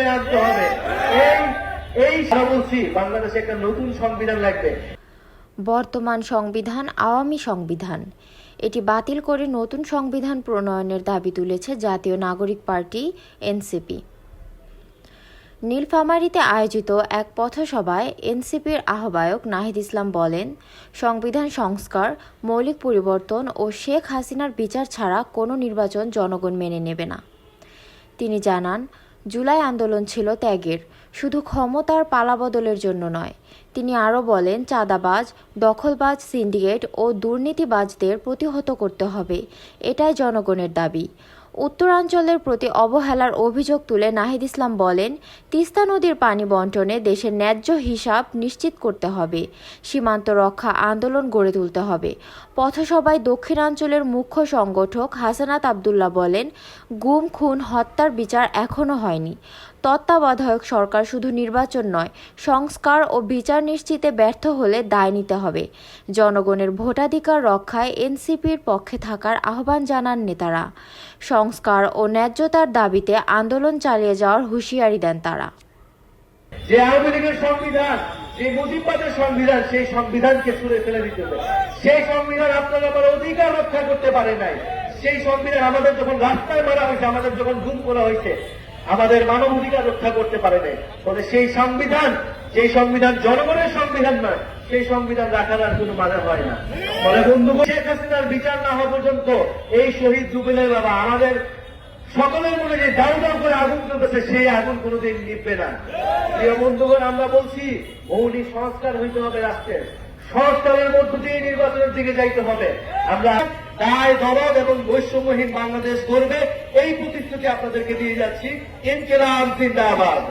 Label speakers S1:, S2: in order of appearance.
S1: বিবেচনায় আনতে হবে। এই এই বলছি বাংলাদেশে একটা নতুন সংবিধান লাগবে।
S2: বর্তমান সংবিধান আওয়ামী সংবিধান। এটি বাতিল করে নতুন সংবিধান প্রণয়নের দাবি তুলেছে জাতীয় নাগরিক পার্টি, এনসিপি। নীলফামারীতে আয়োজিত এক পথসভায় এনসিপির আহ্বায়ক নাহিদ ইসলাম বলেন, সংবিধান সংস্কার, মৌলিক পরিবর্তন ও শেখ হাসিনার বিচার ছাড়া কোনো নির্বাচন জনগণ মেনে নেবে না। তিনি জানান জুলাই আন্দোলন ছিল ত্যাগের। শুধু ক্ষমতার পালাবদলের জন্য নয়, তিনি আরও বলেন, চাঁদাবাজ, দখলবাজ সিন্ডিকেট ও দুর্নীতিবাজদের প্রতিহত করতে হবে। এটাই জনগণের দাবি। উত্তরাঞ্চলের প্রতি অবহেলার অভিযোগ তুলে নাহিদ ইসলাম বলেন, তিস্তা নদীর পানি বন্টনে দেশের ন্যায্য হিসাব নিশ্চিত করতে হবে, সীমান্ত রক্ষা আন্দোলন গড়ে তুলতে হবে। পথসভায় দক্ষিণাঞ্চলের মুখ্য সংগঠক হাসানাত আবদুল্লাহ বলেন, গুম, খুন, হত্যার বিচার এখনও হয়নি। তত্ত্বাবধায়ক সরকার শুধু নির্বাচন নয়, সংস্কার ও বিচার নিশ্চিতে ব্যর্থ হলে দায় নিতে হবে। জনগণের ভোটাধিকার রক্ষায় এনসিপির পক্ষে থাকার আহ্বান জানান নেতারা। সংস্কার ও ন্যায্যতার দাবিতে আন্দোলন চালিয়ে যাওয়ার হুঁশিয়ারি দেন তারা।
S1: যে আওয়ামী লীগের সংবিধান, যে মুজিববাদের সংবিধান, সেই সংবিধানকে ছুড়ে ফেলে দিতে হবে। সেই সংবিধান আপনারা আমার অধিকার রক্ষা করতে পারে নাই। সেই সংবিধান আমাদের যখন রাস্তায় মারা হয়েছে, আমাদের যখন গুম করা হয়েছে আমাদের মানব অধিকার রক্ষা করতে পারে নাই। ফলে সেই সংবিধান সেই সংবিধান জনগণের সংবিধান নয় সেই সংবিধান রাখার আর কোনো মানে হয় না। ফলে বন্ধু শেখ হাসিনার বিচার না হওয়া পর্যন্ত এই শহীদ জুবিলের বাবা আমাদের সকলের মনে যে দাউ দাউ করে আগুন চলতেছে সেই আগুন কোনোদিন নিববে না। প্রিয় বন্ধুগণ, আমরা বলছি, মৌলিক সংস্কার হইতে হবে রাষ্ট্রের। সংস্কারের মধ্য দিয়ে নির্বাচনের দিকে যাইতে হবে। আমরা দায় দরদ এবং বৈষম্যহীন বাংলাদেশ করবে এই প্রতিশ্রুতি আপনাদেরকে দিয়ে যাচ্ছি। ইনকেলাম জিন্দাবাদ।